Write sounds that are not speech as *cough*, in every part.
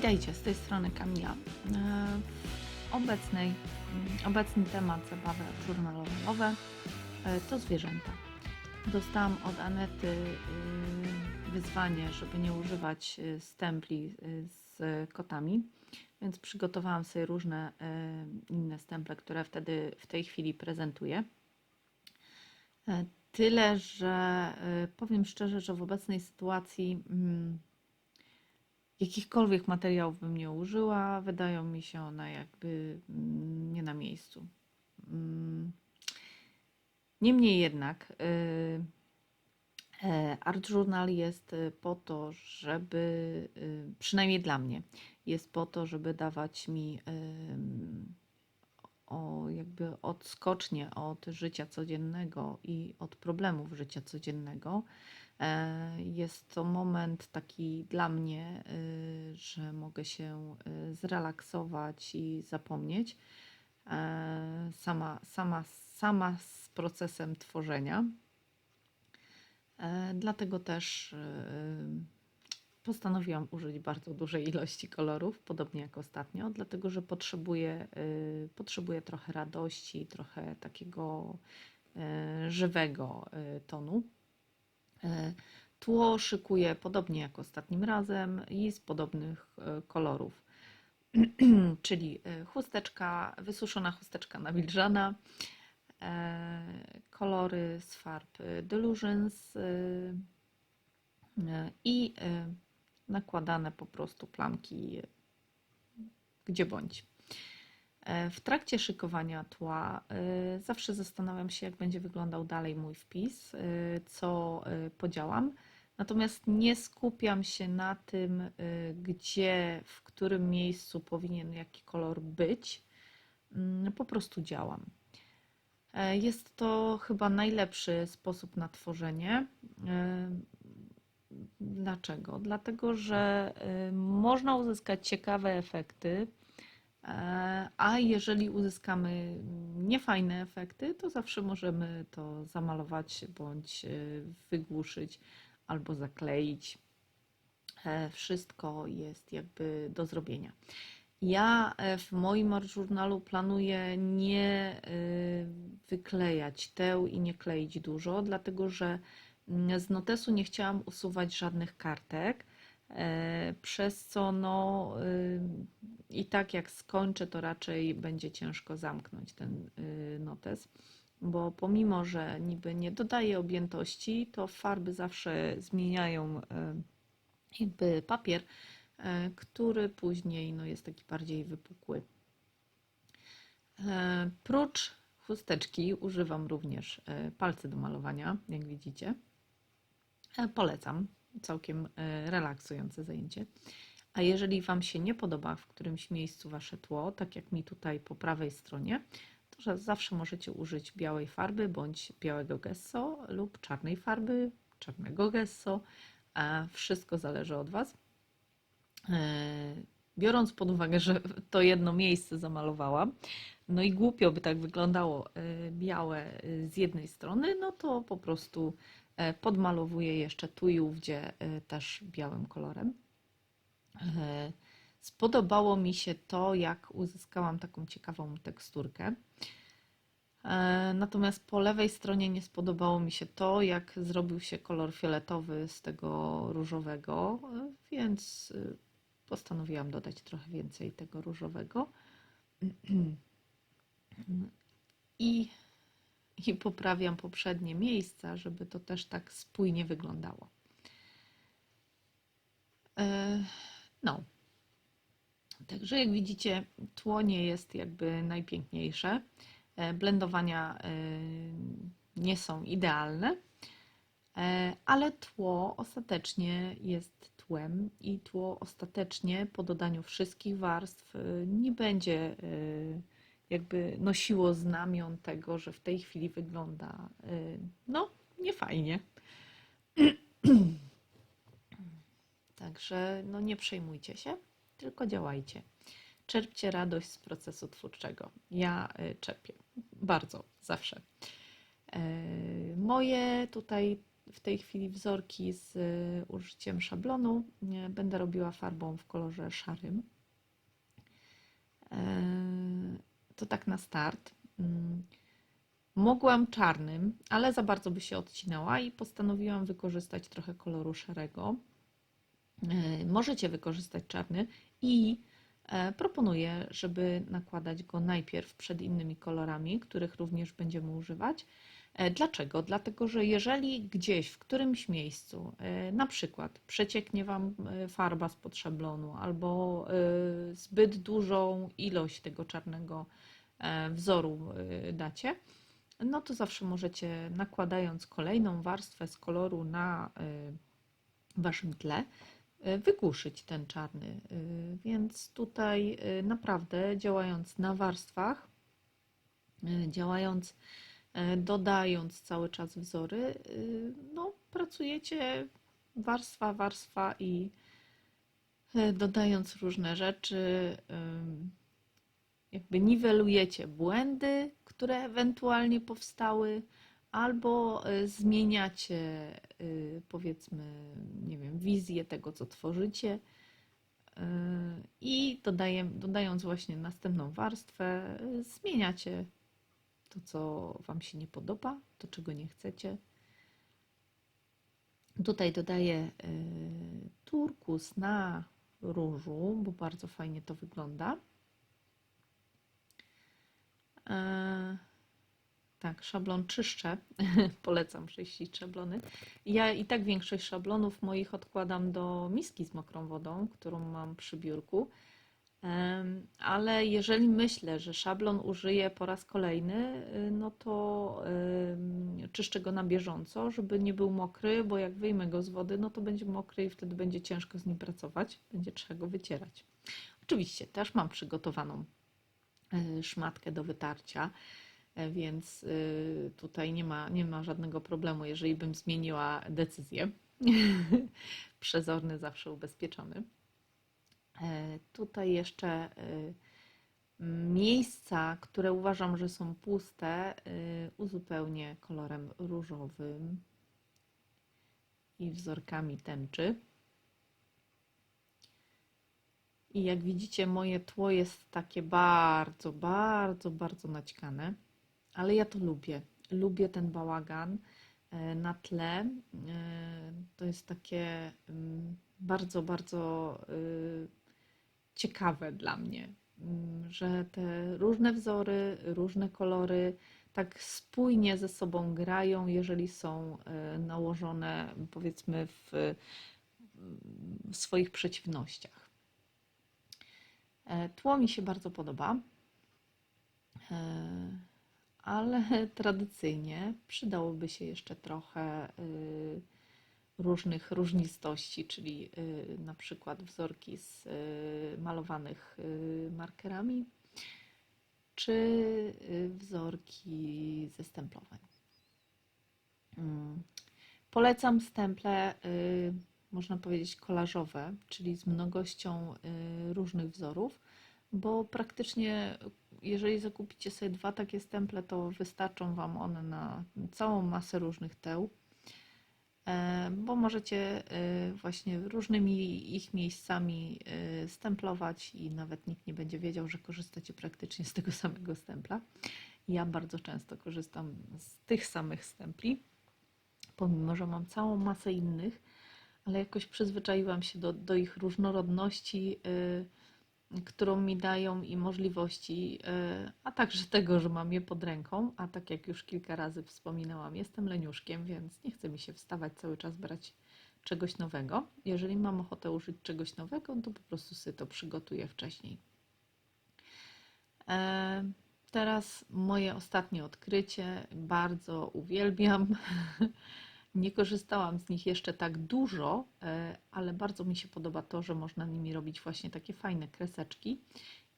Witajcie, z tej strony Kamila. E, Obecnej, mm, obecny temat zabawy journalowe e, to zwierzęta. Dostałam od Anety y, wyzwanie, żeby nie używać y, stempli y, z kotami, więc przygotowałam sobie różne inne stemple, które wtedy w tej chwili prezentuję. E, Tyle, że powiem szczerze, że w obecnej sytuacji mm, jakichkolwiek materiałów bym nie użyła, wydają mi się one jakby mm, nie na miejscu. Mm. Niemniej jednak y, e, Art Journal jest y, po to, żeby, y, przynajmniej dla mnie, jest po to, żeby dawać mi o jakby odskocznie od życia codziennego i od problemów życia codziennego. E, Jest to moment taki dla mnie, y, że mogę się y, zrelaksować i zapomnieć e, sama, sama, sama z procesem tworzenia. E, Dlatego też y, postanowiłam użyć bardzo dużej ilości kolorów, podobnie jak ostatnio, dlatego że potrzebuję, potrzebuję trochę radości, trochę takiego żywego tonu. E, Tło szykuję podobnie jak ostatnim razem i z podobnych e, kolorów, *clears throat* czyli e, chusteczka, wysuszona chusteczka nawilżana, kolory z farb Delusions i nakładane po prostu plamki gdzie bądź. E, W trakcie szykowania tła e, zawsze zastanawiam się, jak będzie wyglądał dalej mój wpis, e, co podziałam. Natomiast nie skupiam się na tym, gdzie, w którym miejscu powinien jaki kolor być. Mm, Po prostu działam. Jest to chyba najlepszy sposób na tworzenie. Dlaczego? Dlatego, że można uzyskać ciekawe efekty, a jeżeli uzyskamy niefajne efekty, to zawsze możemy to zamalować bądź y, wygłuszyć albo zakleić. E, Wszystko jest jakby do zrobienia. Ja e, w moim art journalu planuję nie wyklejać teł i nie kleić dużo, dlatego że mm, z notesu nie chciałam usuwać żadnych kartek, e, przez co no y, i tak jak skończę, to raczej będzie ciężko zamknąć ten y, notes, bo pomimo, że niby nie dodaję objętości, to farby zawsze zmieniają y, jakby papier, e, który później no, jest taki bardziej wypukły. E, Prócz chusteczki używam również e, palcy do malowania, jak widzicie. E, Polecam, całkiem e, relaksujące zajęcie. A jeżeli Wam się nie podoba w którymś miejscu Wasze tło, tak jak mi tutaj po prawej stronie, to że zawsze możecie użyć białej farby bądź białego gesso lub czarnej farby, czarnego gesso. E, Wszystko zależy od Was. E, Biorąc pod uwagę, że to jedno miejsce zamalowałam, no i głupio by tak wyglądało e, białe z jednej strony, no to po prostu podmalowuję jeszcze tu i ówdzie e, też białym kolorem. E, Spodobało mi się to, jak uzyskałam taką ciekawą teksturkę. E, Natomiast po lewej stronie nie spodobało mi się to, jak zrobił się kolor fioletowy z tego różowego, e, więc e, postanowiłam dodać trochę więcej tego różowego. *clears throat* I, I poprawiam poprzednie miejsca, żeby to też tak spójnie wyglądało. E, No, także jak widzicie, tło nie jest jakby najpiękniejsze. E, Blendowania e, nie są idealne, ale tło ostatecznie jest tłem i tło ostatecznie po dodaniu wszystkich warstw nie będzie jakby nosiło znamion tego, że w tej chwili wygląda e, no niefajnie. *clears throat* Także no nie przejmujcie się, tylko działajcie. Czerpcie radość z procesu twórczego. Ja y, czerpię bardzo, zawsze. E, Moje tutaj w tej chwili wzorki z y, użyciem szablonu. Będę robiła farbą w kolorze szarym. To tak na start. Mm, Mogłam czarnym, ale za bardzo by się odcinała i postanowiłam wykorzystać trochę koloru szarego. E, Możecie wykorzystać czarny i e, proponuję, żeby nakładać go najpierw przed innymi kolorami, których również będziemy używać. E, Dlaczego? Dlatego, że jeżeli gdzieś w którymś miejscu, na przykład przecieknie Wam farba spod szablonu albo zbyt dużą ilość tego czarnego wzoru e, dacie, no to zawsze możecie nakładając kolejną warstwę z koloru na e, Waszym tle, e, wygłuszyć ten czarny. E, Więc tutaj e, naprawdę działając na warstwach, e, działając e, dodając cały czas wzory, no, pracujecie warstwa, warstwa i e, dodając różne rzeczy, jakby niwelujecie błędy, które ewentualnie powstały, albo e, zmieniacie, y, powiedzmy, nie wiem, wizję tego, co tworzycie. y, I dodając właśnie następną warstwę, y, zmieniacie to, co Wam się nie podoba, to, czego nie chcecie. Tutaj dodaję y, turkus na różu, bo bardzo fajnie to wygląda. E, tak, szablon czyszczę. *laughs* Polecam czyścić szablony. Ja i tak większość szablonów moich odkładam do miski z mokrą wodą, którą mam przy biurku. Ale jeżeli myślę, że szablon użyję po raz kolejny, y, no to czyszczę go na bieżąco, żeby nie był mokry, bo jak wyjmę go z wody, no to będzie mokry i wtedy będzie ciężko z nim pracować. Będzie trzeba go wycierać. Oczywiście też mam przygotowaną szmatkę do wytarcia, e, więc y, tutaj nie ma, nie ma żadnego problemu, jeżeli bym zmieniła decyzję. *laughs* Przezorny zawsze ubezpieczony. E, Tutaj jeszcze e, miejsca, które uważam, że są puste, e, uzupełnię kolorem różowym i wzorkami tęczy. I jak widzicie, moje tło jest takie bardzo, bardzo, bardzo naćkane, ale ja to lubię. Lubię ten bałagan e, na tle. E, To jest takie mm, bardzo, bardzo y, ciekawe dla mnie, mm, że te różne wzory, różne kolory tak spójnie ze sobą grają, jeżeli są e, nałożone powiedzmy w, w swoich przeciwnościach. E, Tło mi się bardzo podoba, e, ale *laughs* tradycyjnie przydałoby się jeszcze trochę y, różnych różnistości, czyli y, na przykład wzorki z y, malowanych markerami, czy wzorki ze stemplowań. Mm. Polecam stemple, można powiedzieć, kolażowe, czyli z mnogością y, różnych wzorów, bo praktycznie jeżeli zakupicie sobie dwa takie stemple, to wystarczą Wam one na całą masę różnych teł, e, bo możecie y, właśnie różnymi ich miejscami y, stemplować i nawet nikt nie będzie wiedział, że korzystacie praktycznie z tego samego stempla. Ja bardzo często korzystam z tych samych stempli, pomimo że mam całą masę innych, ale jakoś przyzwyczaiłam się do, do ich różnorodności, y, którą mi dają i możliwości, y, a także tego, że mam je pod ręką. A tak jak już kilka razy wspominałam, jestem leniuszkiem, więc nie chce mi się wstawać cały czas brać czegoś nowego. Jeżeli mam ochotę użyć czegoś nowego, to po prostu sobie to przygotuję wcześniej. E, Teraz moje ostatnie odkrycie. Bardzo uwielbiam. *laughs* Nie korzystałam z nich jeszcze tak dużo, e, ale bardzo mi się podoba to, że można nimi robić właśnie takie fajne kreseczki.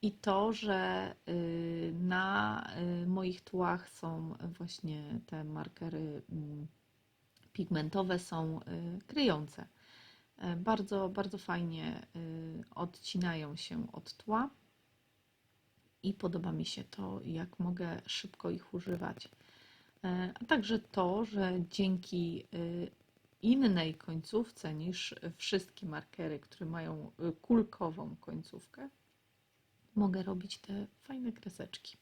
I to, że y, na y, moich tłach są właśnie te markery mm, pigmentowe, są y, kryjące. E, Bardzo, bardzo fajnie odcinają się od tła i podoba mi się to, jak mogę szybko ich używać. E, A także to, że dzięki y, innej końcówce niż wszystkie markery, które mają y, kulkową końcówkę, mogę robić te fajne kreseczki.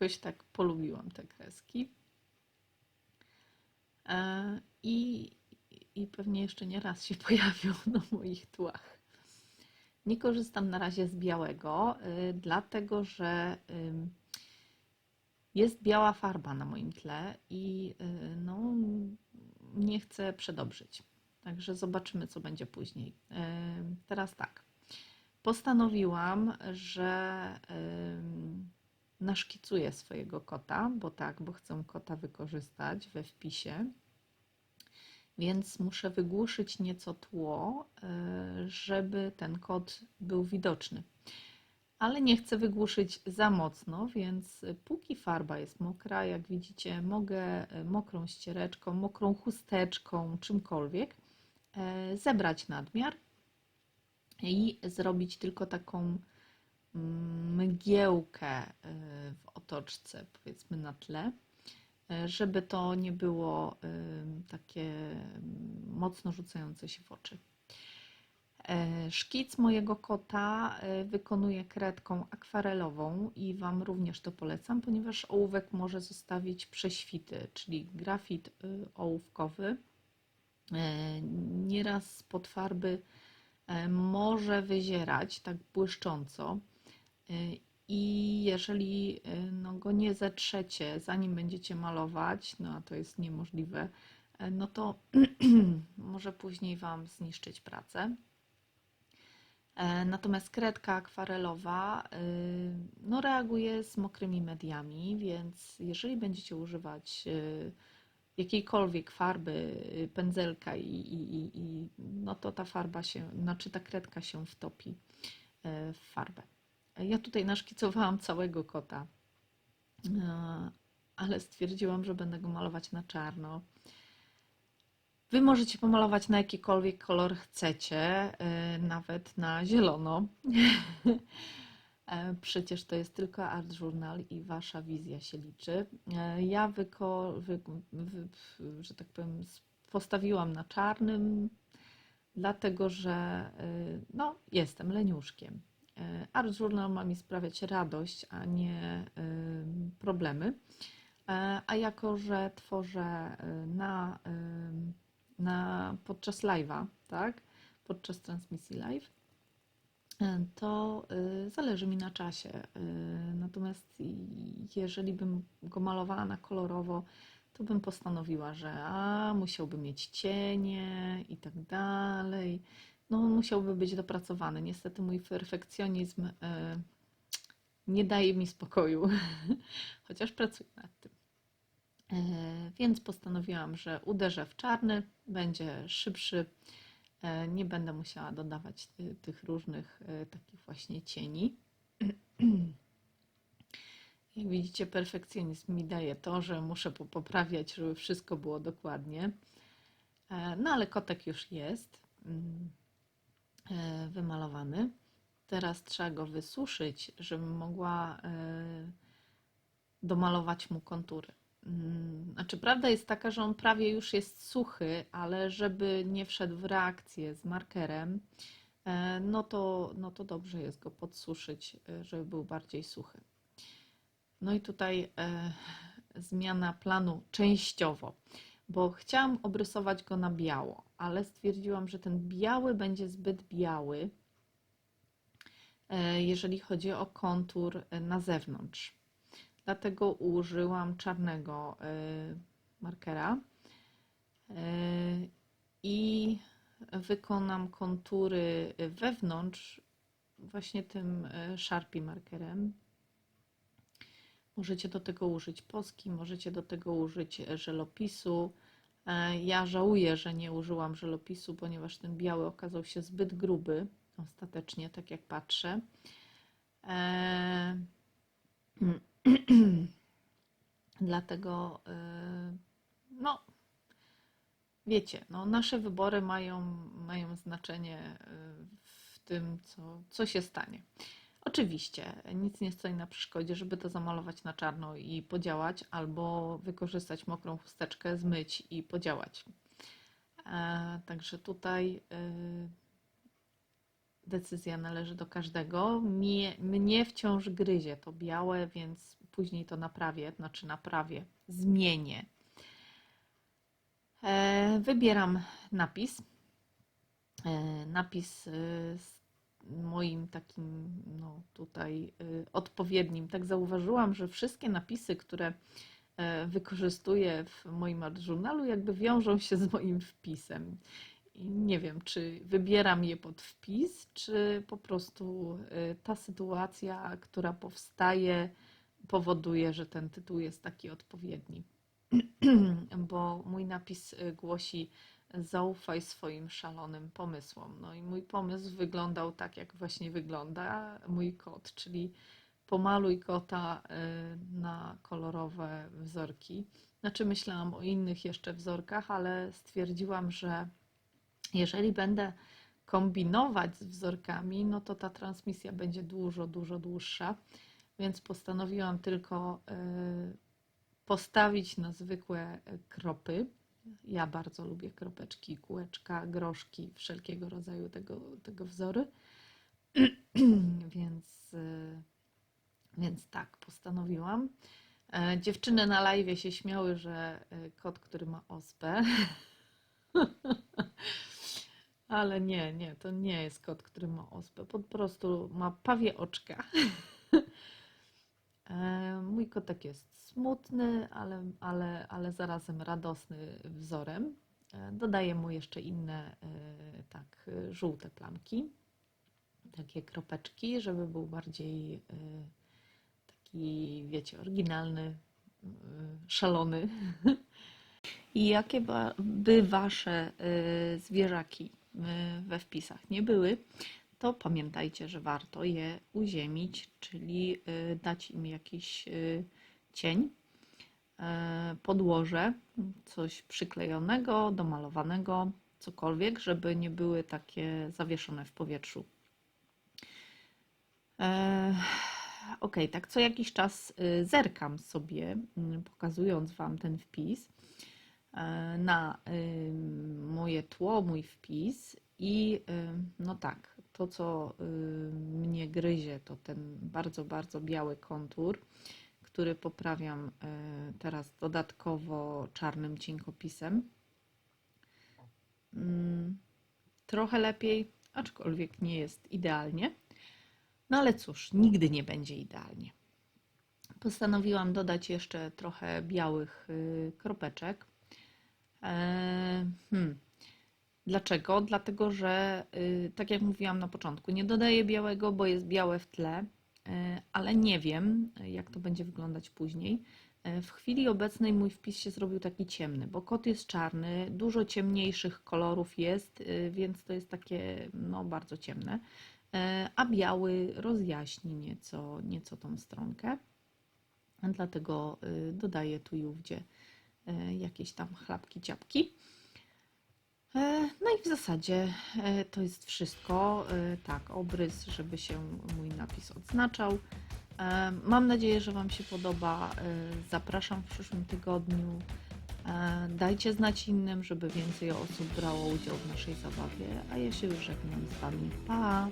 Jakoś tak polubiłam te kreski. E, I, I pewnie jeszcze nie raz się *laughs* pojawią na moich tłach. Nie korzystam na razie z białego, y, dlatego że jest biała farba na moim tle i y, no, nie chcę przedobrzyć. Także zobaczymy, co będzie później. Y, Teraz tak. Postanowiłam, że naszkicuję swojego kota, bo tak, bo chcę kota wykorzystać we wpisie. Więc muszę wygłuszyć nieco tło, y, żeby ten kot był widoczny. Ale nie chcę wygłuszyć za mocno, więc póki farba jest mokra, jak widzicie, mogę y, mokrą ściereczką, mokrą chusteczką, czymkolwiek y, zebrać nadmiar i zrobić tylko taką mm, mgiełkę y, w otoczce, powiedzmy na tle, żeby to nie było takie mm, mocno rzucające się w oczy. E, Szkic mojego kota e, wykonuję kredką akwarelową i Wam również to polecam, ponieważ ołówek może zostawić prześwity, czyli grafit y, ołówkowy. E, Nieraz spod farby może wyzierać tak błyszcząco i jeżeli no, go nie zetrzecie, zanim będziecie malować, no a to jest niemożliwe, no to *clears throat* może później Wam zniszczyć pracę. E, Natomiast kredka akwarelowa y, no, reaguje z mokrymi mediami, więc jeżeli będziecie używać y, jakiejkolwiek farby, y, pędzelka i, i, i, no to ta farba się, znaczy ta kredka się wtopi y, w farbę. Ja tutaj naszkicowałam całego kota, y, ale stwierdziłam, że będę go malować na czarno. Wy możecie pomalować na jakikolwiek kolor chcecie, y, nawet na zielono. *laughs* E, Przecież to jest tylko Art Journal i wasza wizja się liczy. E, Ja wyko, wy, wy, że tak powiem, postawiłam na czarnym, dlatego że y, no, jestem leniuszkiem. E, Art Journal ma mi sprawiać radość, a nie y, problemy. A jako, że tworzę na, na podczas live'a, tak? Podczas transmisji live, y, to y, zależy mi na czasie. Y, Natomiast jeżeli bym go malowała na kolorowo, to bym postanowiła, że a, musiałby mieć cienie i tak dalej. No, musiałby być dopracowany. Niestety mój perfekcjonizm nie daje mi spokoju, *laughs* chociaż pracuję nad tym. E, Więc postanowiłam, że uderzę w czarny, będzie szybszy. e, Nie będę musiała dodawać y, tych różnych e, takich właśnie cieni. *clears throat* Jak widzicie, perfekcjonizm mi daje to, że muszę po- poprawiać, żeby wszystko było dokładnie. E, No ale kotek już jest mm, e, wymalowany. Teraz trzeba go wysuszyć, żebym mogła e, domalować mu kontury. Mm, Znaczy, prawda jest taka, że on prawie już jest suchy, ale żeby nie wszedł w reakcję z markerem, e, no to, no to dobrze jest go podsuszyć, e, żeby był bardziej suchy. No i tutaj e, zmiana planu częściowo, bo chciałam obrysować go na biało, ale stwierdziłam, że ten biały będzie zbyt biały, jeżeli chodzi o kontur na zewnątrz. Dlatego użyłam czarnego e, markera e, i wykonam kontury wewnątrz właśnie tym e, Sharpie markerem. Możecie do tego użyć poski, możecie do tego użyć żelopisu. Ja żałuję, że nie użyłam żelopisu, ponieważ ten biały okazał się zbyt gruby ostatecznie, tak jak patrzę. *clears throat* Dlatego, y, no, wiecie, no, nasze wybory mają, mają znaczenie y, w tym, co, co się stanie. Oczywiście, nic nie stoi na przeszkodzie, żeby to zamalować na czarno i podziałać, albo wykorzystać mokrą chusteczkę, zmyć i podziałać. E, Także tutaj y, decyzja należy do każdego. Mnie, mnie wciąż gryzie to białe, więc później to naprawię, znaczy naprawię, zmienię. E, Wybieram napis. E, Napis y, z moim takim, no tutaj y, odpowiednim. Tak zauważyłam, że wszystkie napisy, które e, wykorzystuję w moim art jakby wiążą się z moim wpisem. Nie wiem, czy wybieram je pod wpis, czy po prostu y, ta sytuacja, która powstaje, powoduje, że ten tytuł jest taki odpowiedni. *clears throat* Bo mój napis y, głosi: Zaufaj swoim szalonym pomysłom. No i mój pomysł wyglądał tak, jak właśnie wygląda mój kot, czyli pomaluj kota y, na kolorowe wzorki. Znaczy, myślałam o innych jeszcze wzorkach, ale stwierdziłam, że jeżeli będę kombinować z wzorkami, no to ta transmisja będzie dużo, dużo dłuższa, więc postanowiłam tylko y, postawić na zwykłe y, kropy. Ja bardzo lubię kropeczki, kółeczka, groszki, wszelkiego rodzaju tego, tego wzory. *clears throat* więc, y, więc tak, postanowiłam. E, Dziewczyny na live się śmiały, że kot, który ma ospę. *laughs* Ale nie, nie, to nie jest kot, który ma ospę. Po prostu ma pawie oczka. *laughs* E, Mój kotek jest smutny, ale, ale, ale zarazem radosny wzorem. E, Dodaję mu jeszcze inne, e, tak, żółte plamki, takie kropeczki, żeby był bardziej taki, wiecie, oryginalny, szalony. *laughs* I jakie by wasze zwierzaki we wpisach nie były, to pamiętajcie, że warto je uziemić, czyli y, dać im jakiś y, cień, y, podłoże, coś przyklejonego, domalowanego, cokolwiek, żeby nie były takie zawieszone w powietrzu. E, Ok, tak co jakiś czas zerkam sobie, pokazując Wam ten wpis na y, moje tło, mój wpis i y, no tak, to co y, mnie gryzie to ten bardzo, bardzo biały kontur, który poprawiam teraz dodatkowo czarnym cienkopisem. Mm, Trochę lepiej, aczkolwiek nie jest idealnie. No ale cóż, nigdy nie będzie idealnie. Postanowiłam dodać jeszcze trochę białych kropeczek. E, hmm. Dlaczego? Dlatego, że y, tak jak mówiłam na początku, nie dodaję białego, bo jest białe w tle, y, ale nie wiem, jak to będzie wyglądać później. E, W chwili obecnej mój wpis się zrobił taki ciemny, bo kot jest czarny, dużo ciemniejszych kolorów jest, y, więc to jest takie no, bardzo ciemne. E, A biały rozjaśni nieco, nieco tą stronkę. Dlatego dodaję tu i ówdzie jakieś tam chlapki, ciapki. E, No i w zasadzie e, to jest wszystko. E, Tak, obrys, żeby się mój napis odznaczał. E, Mam nadzieję, że Wam się podoba. E, Zapraszam w przyszłym tygodniu. E, Dajcie znać innym, żeby więcej osób brało udział w naszej zabawie. A ja się już żegnam z Wami. Pa!